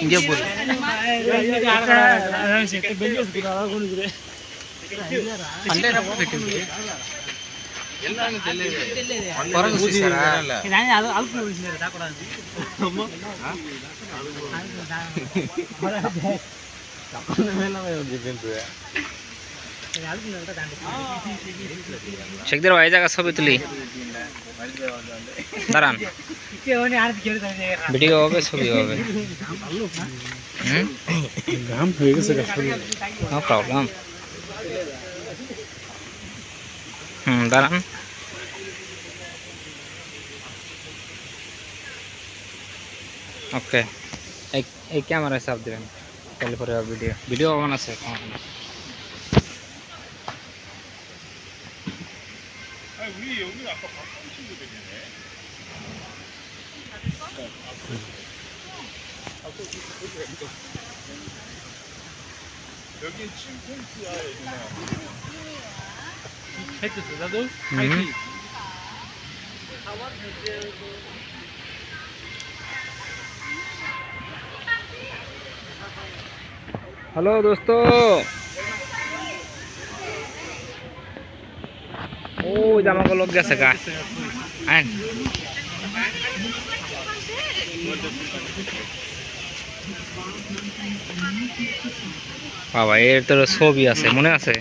ಹಿಂಗೆ ಬೋಲ್ ಶಕ್ತಿರ ವಯಸ್ಸಾಗ ಸೋಬಿತಲಿ ದರಾನ್? ভিডিও হবে ছবি হবে। হুম? ঘাম হয়ে গেছে নো প্রবলেম হুম দাঁড়ান। ওকে এই এই ক্যামেরায় চাপ দেবেন। তাহলে পরে ভিডিও ভিডিও অন আছে হুম हेलो दोस्तों ओ জামা গুলো গেছে গা আইন বাবা এর তো ছবি আছে মনে আছে?